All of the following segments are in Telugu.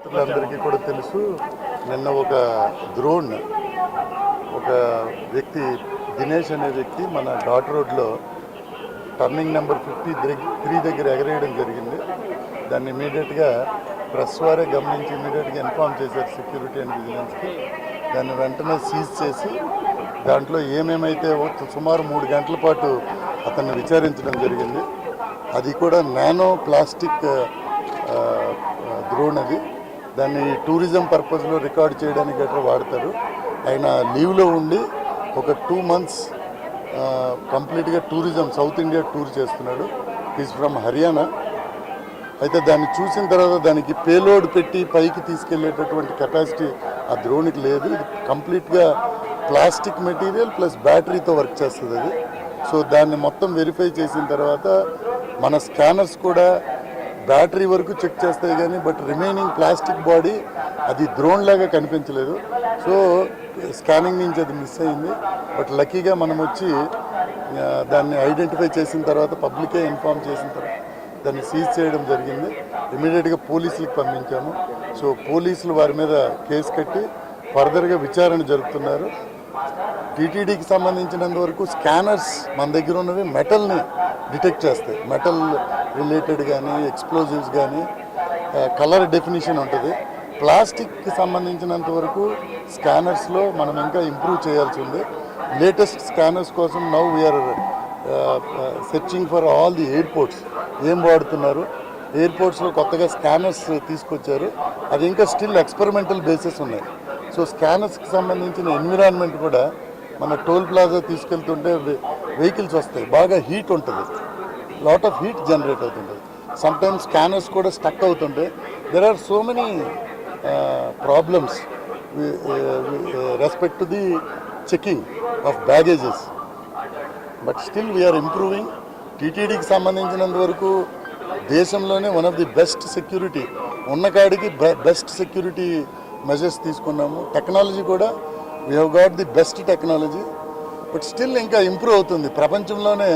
మీడియా మిత్రులందరికీ కూడా తెలుసు నిన్న ఒక డ్రోన్ ఒక వ్యక్తి దినేష్ అనే వ్యక్తి మన ఘాట్ రోడ్లో టర్నింగ్ నెంబర్ ఫిఫ్టీ త్రీ దగ్గర ఎగరేయడం జరిగింది. దాన్ని ఇమీడియట్గా ప్రెస్ వారే గమనించి ఇమీడియట్గా ఇన్ఫామ్ చేశారు సెక్యూరిటీ అండ్ విజిలెన్స్కి. దాన్ని వెంటనే సీజ్ చేసి దాంట్లో ఏమేమైతే సుమారు మూడు గంటల పాటు అతన్ని విచారించడం జరిగింది. అది కూడా నానో ప్లాస్టిక్ ద్రోణ్ అది. దాన్ని టూరిజం పర్పస్లో రికార్డ్ చేయడానికి గట్రా వాడతారు. ఆయన లీవ్లో ఉండి ఒక టూ మంత్స్ కంప్లీట్గా టూరిజం సౌత్ ఇండియా టూర్ చేస్తున్నాడు. ఈజ్ ఫ్రమ్ హర్యానా అయితే దాన్ని చూసిన తర్వాత దానికి పేలోడ్ పెట్టి పైకి తీసుకెళ్ళేటటువంటి కెపాసిటీ ఆ ద్రోణికి లేదు. ఇది కంప్లీట్గా ప్లాస్టిక్ మెటీరియల్ ప్లస్ బ్యాటరీతో వర్క్ చేస్తుంది అది. సో దాన్ని మొత్తం వెరిఫై చేసిన తర్వాత మన స్కానర్స్ కూడా బ్యాటరీ వరకు చెక్ చేస్తాయి కానీ బట్ రిమైనింగ్ ప్లాస్టిక్ బాడీ అది డ్రోన్ లాగా కనిపించలేదు. సో స్కానింగ్ నుంచి అది మిస్ అయింది. బట్ లక్కీగా మనం వచ్చి దాన్ని ఐడెంటిఫై చేసిన తర్వాత పబ్లికే ఇన్ఫామ్ చేసిన తర్వాత దాన్ని సీజ్ చేయడం జరిగింది. ఇమీడియట్గా పోలీసులకు పంపించాము. సో పోలీసులు వారి మీద కేసు కట్టి ఫర్దర్గా విచారణ జరుపుతున్నారు. టీటీడీకి సంబంధించినంత వరకు స్కానర్స్ మన దగ్గర ఉన్నవి మెటల్ని డిటెక్ట్ చేస్తాయి. మెటల్ రిలేటెడ్ కానీ ఎక్స్ప్లోజివ్స్ కానీ కలర్ డెఫినిషన్ ఉంటుంది. ప్లాస్టిక్కి సంబంధించినంత వరకు స్కానర్స్లో మనం ఇంకా ఇంప్రూవ్ చేయాల్సి ఉంది. లేటెస్ట్ స్కానర్స్ కోసం now we are searching for all the airports ఏం వాడుతున్నారు? ఎయిర్పోర్ట్స్లో కొత్తగా స్కానర్స్ తీసుకొచ్చారు. అది ఇంకా స్టిల్ ఎక్స్పెరిమెంటల్ బేసెస్ ఉన్నాయి. సో స్కానర్స్కి సంబంధించిన ఎన్విరాన్మెంట్ కూడా మన టోల్ ప్లాజా తీసుకెళ్తుంటే వెహికల్స్ వస్తాయి. బాగా హీట్ ఉంటుంది. లాట్ ఆఫ్ హీట్ జనరేట్ అవుతుంటుంది. సమ్టైమ్స్ స్కానర్స్ కూడా స్టక్ అవుతుంటాయి there are so many problems respect to the checking of baggages but still we're improving టీటీడీకి సంబంధించినంత వరకు దేశంలోనే one of the best security ఉన్న కాడికి బెస్ట్ సెక్యూరిటీ మెజర్స్ తీసుకున్నాము. టెక్నాలజీ కూడా we have got the best technology but still ఇంకా ఇంప్రూవ్ అవుతుంది. ప్రపంచంలోనే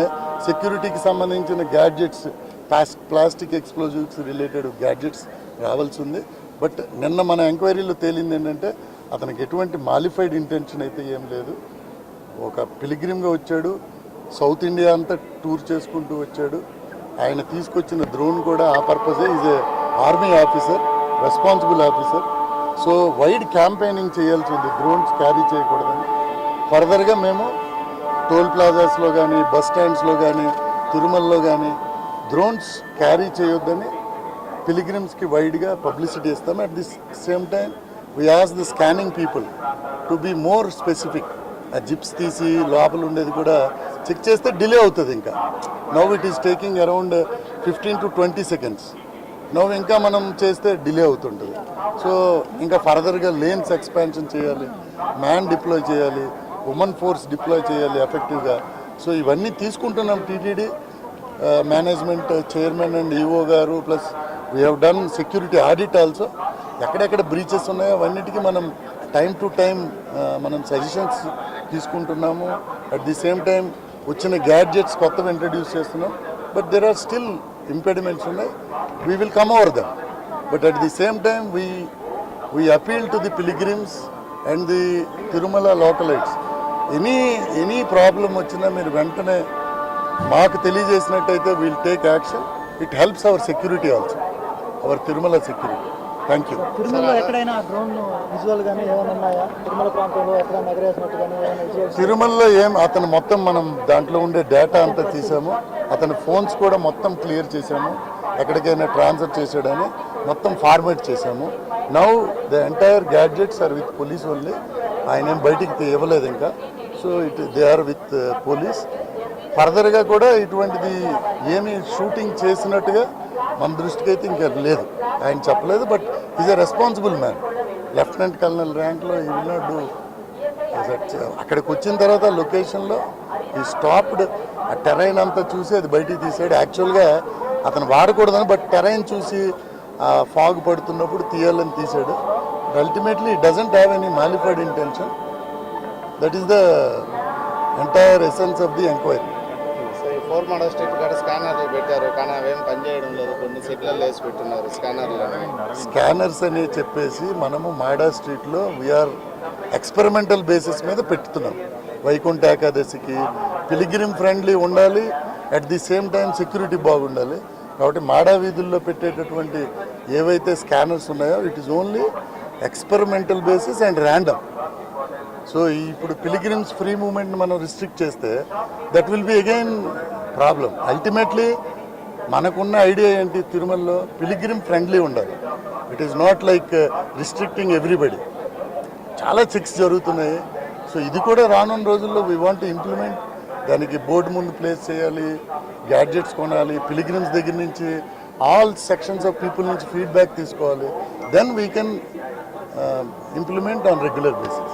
సెక్యూరిటీకి సంబంధించిన గ్యాడ్జెట్స్ ప్లాస్ ప్లాస్టిక్ ఎక్స్ప్లోజివ్స్ రిలేటెడ్ గ్యాడ్జెట్స్ రావాల్సి ఉంది. బట్ నిన్న మన ఎంక్వైరీలో తేలింది ఏంటంటే అతనికి ఎటువంటి మాలిఫైడ్ ఇంటెన్షన్ అయితే ఏం లేదు. ఒక పిలిగ్రిమ్గా వచ్చాడు. సౌత్ ఇండియా అంతా టూర్ చేసుకుంటూ వచ్చాడు. ఆయన తీసుకొచ్చిన డ్రోన్ కూడా ఆ పర్పసే is a army officer responsible officer so wide campaigning చేయాల్సి ఉంది. డ్రోన్స్ క్యారీ చేయకూడదని. ఫర్దర్గా మేము టోల్ ప్లాజాస్లో కానీ బస్ స్టాండ్స్లో కానీ తిరుమలలో కానీ డ్రోన్స్ క్యారీ చేయొద్దని పిలిగ్రిమ్స్కి వైడ్గా పబ్లిసిటీ ఇస్తాం. At the same time we ask the scanning people to be more specific ఆ జిప్స్ తీసి లోపల ఉండేది కూడా చెక్ చేస్తే డిలే అవుతుంది ఇంకా. Now it is taking around fifteen to twenty seconds now ఇంకా మనం చేస్తే డిలే అవుతుంటుంది. సో ఇంకా ఫర్దర్గా లేన్స్ ఎక్స్పాన్షన్ చేయాలి మ్యాన్ డిప్లాయ్ చేయాలి ఉమెన్ ఫోర్స్ డిప్లాయ్ చేయాలి ఎఫెక్టివ్గా సో ఇవన్నీ తీసుకుంటున్నాం TTD management chairman and EO గారు plus we have done security audit also ఎక్కడెక్కడ బ్రీచెస్ ఉన్నాయో అవన్నిటికీ మనం టైం టు టైం మనం సజెషన్స్ తీసుకుంటున్నాము. అట్ ది సేమ్ టైం వచ్చిన గ్యాడ్జెట్స్ కొత్తవి ఇంట్రడ్యూస్ చేస్తున్నాం. But there are still impediments ఉన్నాయి. We will come over them but at the same time we we appeal to the pilgrims and the Tirumala localites any any problem వచ్చినా మీరు వెంటనే మాకు తెలియజేసినట్టయితే will take action it helps our security also our Tirumala security thank you తిరుమలలో ఏం అతను మొత్తం మనం దాంట్లో ఉండే డేటా అంతా తీసాము. అతని ఫోన్స్ కూడా మొత్తం క్లియర్ చేసాము. ఎక్కడికైనా ట్రాన్స్ఫర్ చేసాడని మొత్తం ఫార్మేట్ చేసాము. Now the entire gadgets are with police only ఆయన ఏం బయటికి ఇవ్వలేదు ఇంకా. So it they are with police ఫర్దర్గా కూడా ఇటువంటిది ఏమి షూటింగ్ చేసినట్టుగా మన దృష్టికి అయితే ఇంకా లేదు. ఆయన చెప్పలేదు but is a responsible man lieutenant colonel ర్యాంక్లో ఈ విల్ డూ అక్కడికి వచ్చిన తర్వాత లొకేషన్లో ఈ స్టాప్డ్ ఆ టెరైన్ అంతా చూసి అది బయటికి తీసాడు యాక్చువల్గా అతను వాడకూడదని బట్ టెరైన్ చూసి ఫాగ్ పడుతున్నప్పుడు తీయాలని తీసాడు. Ultimately doesn't have any malified intention that is the entire essence of the enquiry four model street కాడ స్కానర్లు పెట్టారు. కానీ అవేం పనిచేయడం లేదు. కొన్ని సెట్లలో వేసి పెట్టున్నారు స్కానర్లు స్కానర్స్ అని చెప్పేసి మనము మాడా స్ట్రీట్లో వీఆర్ ఎక్స్పెరిమెంటల్ బేసిస్ మీద పెట్టుతున్నాం. వైకుంఠ ఏకాదశికి పిలిగ్రిమ్ ఫ్రెండ్లీ ఉండాలి. At the same time security బాగుండాలి. కాబట్టి మాడా వీధుల్లో పెట్టేటటువంటి ఏవైతే స్కానర్స్ ఉన్నాయో it is only experimental basis and random. So ఇప్పుడు పిలిగ్రిమ్స్ ఫ్రీ మూమెంట్ మనం రిస్ట్రిక్ట్ చేస్తే that will be again problem. Ultimately మనకున్న ఐడియా ఏంటి తిరుమలలో? పిలిగ్రిమ్ ఫ్రెండ్లీ ఉండాలి. It is not like restricting everybody చాలా చెక్స్ జరుగుతున్నాయి. సో ఇది కూడా రానున్న రోజుల్లో వీ వాంట్ ఇంప్లిమెంట్ దానికి బోర్డు ముందు ప్లేస్ చేయాలి గ్యాడ్జెట్స్ కొనాలి పిలిగ్రిమ్స్ దగ్గర నుంచి ఆల్ సెక్షన్స్ ఆఫ్ పీపుల్ నుంచి ఫీడ్బ్యాక్ తీసుకోవాలి. Then we can implement on regular basis